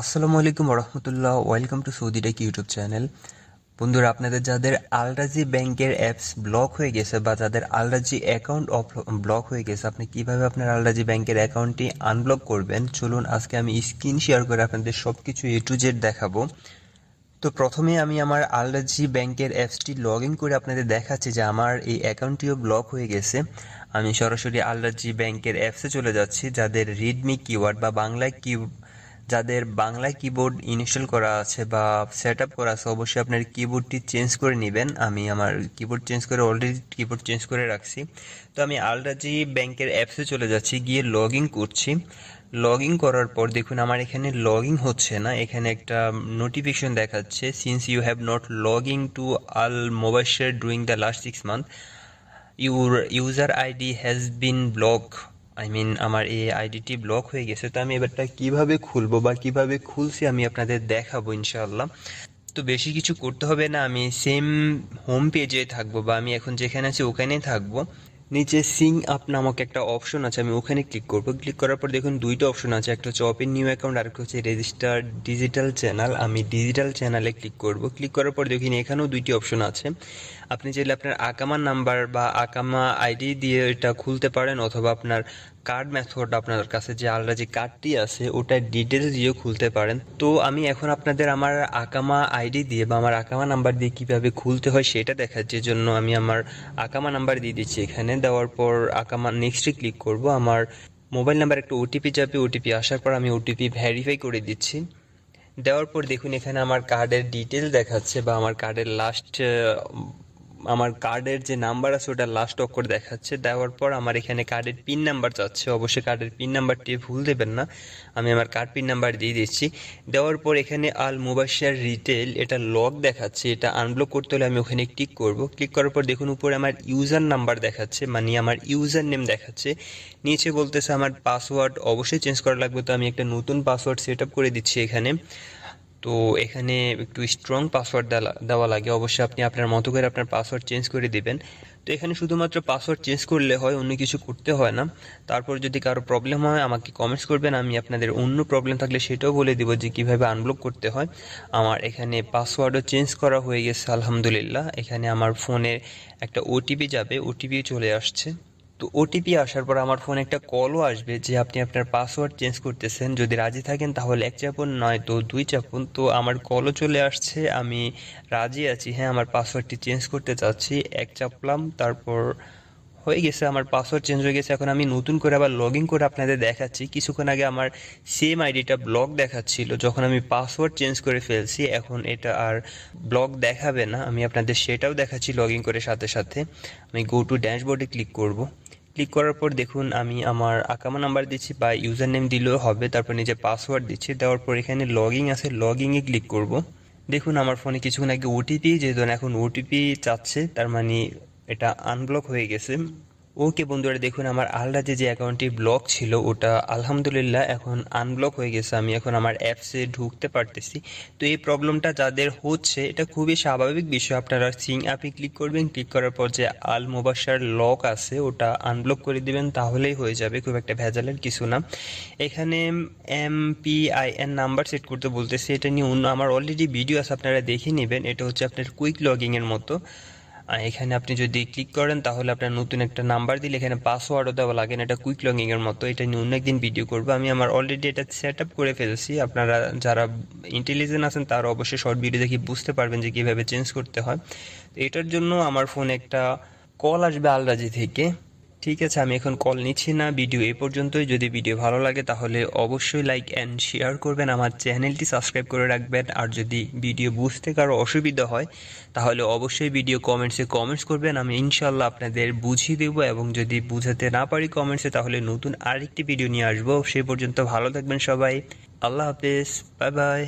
আসসালামু আলাইকুম রহমতুল্লাহ welcome to Saudi tech YouTube channel. বন্ধুরা, আপনাদের যাদের আলরাজি ব্যাংকের অ্যাপস ব্লক হয়ে গেছে বা যাদের আলরাজি অ্যাকাউন্ট ব্লক হয়ে গেছে, আপনি কীভাবে আপনার আলরাজি ব্যাংকের অ্যাকাউন্টটি আনব্লক করবেন? চলুন, আজকে আমি স্ক্রিন শেয়ার করে আপনাদের সব কিছু এ টু জেড দেখাবো। তো প্রথমে আমি আমার আলরাজি ব্যাংকের অ্যাপসটি লগ ইন করে আপনাদের দেখাচ্ছি যে আমার এই অ্যাকাউন্টটিও ব্লক হয়ে গেছে। আমি সরাসরি আলরাজি ব্যাংকের অ্যাপসে চলে যাচ্ছি, যাদের রিডমি কিওয়ার্ড বা বাংলায় কি যাদের বাংলায় কিবোর্ড ইনস্টল করা আছে বা সেট আপ করা আছে, অবশ্যই আপনার কিবোর্ডটি চেঞ্জ করে নেবেন। আমি আমার কিবোর্ড চেঞ্জ করে অলরেডি কিবোর্ড চেঞ্জ করে রাখছি। তো আমি আলরাজি ব্যাংকের অ্যাপসে চলে যাচ্ছি, গিয়ে লগ করছি। লগ ইন করার পর দেখুন, আমার এখানে লগ হচ্ছে না। এখানে একটা নোটিফিকেশন দেখাচ্ছে since you have not log to al mobile during the last six month your user ID has been block I mean আমার এই আইডিটি ব্লক হয়ে গেছে, তো আমি এবারটা কীভাবে খুলবো বা কীভাবে খুলছি আমি আপনাদের দেখাবো ইনশাআল্লাহ। তো বেশি কিছু করতে হবে না, আমি সেম হোম পেজে থাকব বা আমি এখন যেখানে আছি ওখানেই থাকব। নিচে সিং আপ নামক একটা অপশন আছে, আমি ওখানে ক্লিক করব। ক্লিক করার পর দেখুন দুইটা অপশন আছে, একটা হচ্ছে ওপেন নিউ অ্যাকাউন্ট আর একটা হচ্ছে রেজিস্টার ডিজিটাল চ্যানেল আমি ডিজিটাল চ্যানেলে ক্লিক করব। ক্লিক করার পর দেখুন এখানেও দুইটি অপশন আছে। আপনি চাইলে আপনার আকামা নাম্বার বা আকামা আইডি দিয়ে এটা খুলতে পারেন, অথবা আপনার কার্ড মেথড আপনার কাছে যে আলাদা যে কার্ডটি আছে, ওটার ডিটেলস দিয়েও খুলতে পারেন। তো আমি এখন আপনাদের আমার আকামা আইডি দিয়ে বা আমার আকামা নাম্বার দিয়ে কীভাবে খুলতে হয় সেটা দেখাচ্ছি জন্য আমি আমার আকামা নাম্বার দিয়ে দিচ্ছি এখানে। দেওয়ার পর আকামা নেক্সটে ক্লিক করব। আমার মোবাইল নাম্বার একটা ওটিপি যাবে ওটিপি আসার পর আমি ওটিপি ভেরিফাই করে দিচ্ছি। দেওয়ার পর দেখুন এখানে আমার কার্ডের ডিটেল দেখাচ্ছে বা আমার কার্ডের লাস্ট আমার কার্ডের যে নাম্বার আছে ওটা লাস্ট অক্ষর দেখাচ্ছে। দেওয়ার পর আমার এখানে কার্ডের পিন নাম্বার চাচ্ছে অবশ্যই কার্ডের পিন নাম্বারটি ভুল দেবেন না। আমি আমার কার্ড পিন নাম্বার দিয়ে দিচ্ছি। দেওয়ার পর এখানে আল মোবাইল রিটেল এটা লক দেখাচ্ছে। এটা আনব্লক করতে হলে আমি ওখানে ক্লিক করব। ক্লিক করার পর দেখুন উপরে আমার ইউজার নাম্বার দেখাচ্ছে মানে আমার ইউজার নেম দেখাচ্ছে। নিচে বলতেছে আমার পাসওয়ার্ড অবশ্যই চেঞ্জ করা লাগবে। তো আমি একটা নতুন পাসওয়ার্ড সেট আপ করে দিচ্ছি এখানে। তো এখানে একটু স্ট্রং পাসওয়ার্ড দেওয়া লাগে। অবশ্যই আপনি আপনার মতো করে আপনার পাসওয়ার্ড চেঞ্জ করে দিবেন। তো এখানে শুধুমাত্র পাসওয়ার্ড চেঞ্জ করলে হয়, অন্য কিছু করতে হয় না। তারপর যদি কারও প্রবলেম হয়, আমাকে কমেন্টস করবেন। আমি আপনাদের অন্য প্রবলেম থাকলে সেটাও বলে দিব যে কীভাবে আনব্লক করতে হয়। আমার এখানে পাসওয়ার্ডও চেঞ্জ করা হয়ে গেছে, আলহামদুলিল্লাহ। এখানে আমার ফোনে একটা ওটিপি যাবে ওটিপি চলে আসছে। তো ওটিপি আসার পর আমার ফোনে একটা কলও আসবে যে আপনি আপনার পাসওয়ার্ড চেঞ্জ করতেছেন। যদি রাজি থাকেন তাহলে এক চাপুন নয় তো দুই চাপুন। তো আমার কলও চলে আসছে, আমি রাজি আছি। হ্যাঁ আমার পাসওয়ার্ডটি চেঞ্জ করতে চাচ্ছি। এক চাপলাম, তারপর হয়ে গেছে আমার পাসওয়ার্ড চেঞ্জ হয়ে গেছে। এখন আমি নতুন করে আবার লগ ইন করে আপনাদের দেখাচ্ছি। কিছুক্ষণ আগে আমার সেম আইডিটা ব্লক দেখাচ্ছিল। যখন আমি পাসওয়ার্ড চেঞ্জ করে ফেলছি, এখন এটা আর ব্লক দেখাবে না। আমি আপনাদের সেটাও দেখাচ্ছি লগ ইন করে সাথে সাথে। আমি গো টু ড্যাশবোর্ডে ক্লিক করব। ক্লিক করার পর দেখুন, আমি আমার আকামা নাম্বার দিচ্ছি বা ইউজার নেম দিলেও হবে, তারপর নিজে পাসওয়ার্ড দিচ্ছি, দেওয়ার পর এখানে লগিং আছে লগ লগিংয়ে ক্লিক করব। দেখুন, আমার ফোনে কিছুক্ষণ আগে ওটিপি যেহেতু এখন ওটিপি চাচ্ছে, তার মানে এটা আনব্লক হয়ে গেছে। ওকে বন্ধুরা, দেখুন, আমার আলরাজে যে অ্যাকাউন্টটি ব্লক ছিল, ওটা আলহামদুলিল্লাহ এখন আনব্লক হয়ে গেছে। আমি এখন আমার অ্যাপসে ঢুকতে পারতেছি। তো এই প্রবলেমটা যাদের হচ্ছে, এটা খুবই স্বাভাবিক বিষয়। আপনারা সিং অ্যাপে ক্লিক করবেন ক্লিক করার পর যে আল মোবাসার লক আছে, ওটা আনব্লক করে দিবেন, তাহলেই হয়ে যাবে। খুব একটা ভেজালের কিছু না। এখানে M P I N number set করতে বলতেছে। এটা নিয়ে অন্য আমার অলরেডি ভিডিও আছে, আপনারা দেখে নেবেন। এটা হচ্ছে আপনার কুইক লগিংয়ের মতো। এখানে আপনি যদি ক্লিক করেন, তাহলে আপনার নতুন একটা নাম্বার দিলে এখানে পাসওয়ার্ডও দেওয়া লাগে এটা কুইক লগিং এর মতো। এটা নিয়ে অন্য একদিন ভিডিও করব। আমি আমার অলরেডি এটা সেট আপ করে ফেলেছি। আপনারা যারা ইন্টেলিজেন্ট আছেন, তারা অবশ্যই শর্ট ভিডিও দেখে বুঝতে পারবেন যে কীভাবে চেঞ্জ করতে হয়। তো এটার জন্য আমার ফোনে একটা কল আসবে আলরাজি থেকে। ঠিক আছে, আমি এখন কল নিচ্ছি না। ভিডিও এই পর্যন্তই। যদি ভিডিও ভালো লাগে, তাহলে অবশ্যই লাইক অ্যান্ড শেয়ার করবেন। আমার চ্যানেলটি সাবস্ক্রাইব করে রাখবেন। আর যদি ভিডিও বুঝতে কারও অসুবিধা হয়, তাহলে অবশ্যই ভিডিও কমেন্টসে কমেন্টস করবেন। আমি ইনশাল্লাহ আপনাদের বুঝিয়ে দেবো এবং যদি বুঝাতে না পারি কমেন্টসে তাহলে নতুন আরেকটি ভিডিও নিয়ে আসব। সেই পর্যন্ত ভালো থাকবেন সবাই। আল্লাহ হাফেজ। Bye bye